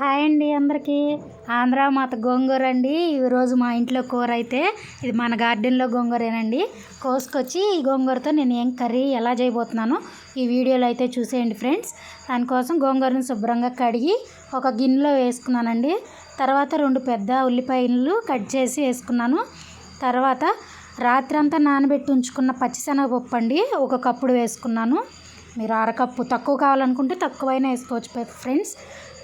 Hi అండి అందరికీ. ఆంధ్ర మాత గోంగూర అండి. ఈరోజు మా ఇంట్లో కూర అయితే ఇది మన గార్డెన్లో గోంగూరేనండి. కోసుకొచ్చి ఈ గోంగూరతో నేను ఏం కర్రీ ఎలా చేయబోతున్నానో ఈ వీడియోలో అయితే చూసేయండి ఫ్రెండ్స్. దానికోసం గోంగూరను శుభ్రంగా కడిగి ఒక గిన్నెలో వేసుకున్నానండి. తర్వాత రెండు పెద్ద ఉల్లిపాయలు కట్ చేసి వేసుకున్నాను. తర్వాత రాత్రంతా నానబెట్టి ఉంచుకున్న పచ్చిశనగపప్పు అండి. ఒక కప్పుడు వేసుకున్నాను. మీరు అరకప్పు తక్కువ కావాలనుకుంటే తక్కువైనా వేసుకోవచ్చు ఫ్రెండ్స్.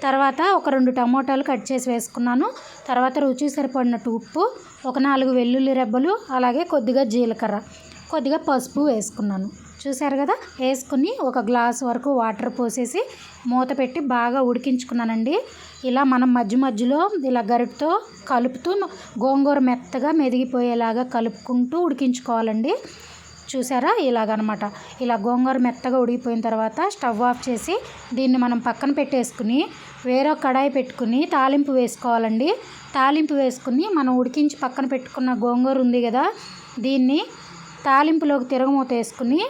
తర్వాత ఒక రెండు టమోటాలు కట్ చేసి వేసుకున్నాను. తర్వాత రుచి సరిపడినట్టు ఉప్పు ఒక నాలుగు వెల్లుల్లి రెబ్బలు అలాగే కొద్దిగా జీలకర్ర కొద్దిగా పసుపు వేసుకున్నాను. చూసారు కదా? వేసుకుని ఒక గ్లాస్ వరకు వాటర్ పోసేసి మూత పెట్టి బాగా ఉడికించుకున్నానండి. ఇలా మనం మధ్య మధ్యలో ఇలా గరిటతో కలుపుతూ గోంగూర మెత్తగా మెదిగిపోయేలాగా కలుపుకుంటూ ఉడికించుకోవాలండి. చూసారా? ఇలాగనమాట. ఇలా గోంగూర మెత్తగా ఉడికిపోయిన తర్వాత స్టవ్ ఆఫ్ చేసి దీన్ని మనం పక్కన పెట్టేసుకుని వేరే కడాయి పెట్టుకుని తాలింపు వేసుకోవాలండి. తాలింపు వేసుకుని మనం ఉడికించి పక్కన పెట్టుకున్న గోంగూర ఉంది కదా దీన్ని తాలింపులోకి తిరగమూత వేసుకుని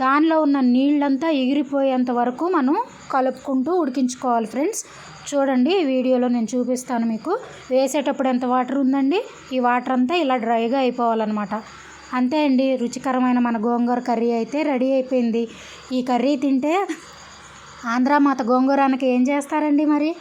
దానిలో ఉన్న నీళ్ళంతా ఎగిరిపోయేంత వరకు మనం కలుపుకుంటూ ఉడికించుకోవాలి ఫ్రెండ్స్. చూడండి ఈ వీడియోలో నేను చూపిస్తాను మీకు. వేసేటప్పుడు ఎంత వాటర్ ఉందండి? ఈ వాటర్ అంతా ఇలా డ్రైగా అయిపోవాలన్నమాట. అంతే అండి రుచికరమైన మన గోంగూర కర్రీ అయితే రెడీ అయిపోయింది. ఈ కర్రీ తింటే ఆంధ్ర మాత గోంగూరానికి ఏం చేస్తారండి మరి?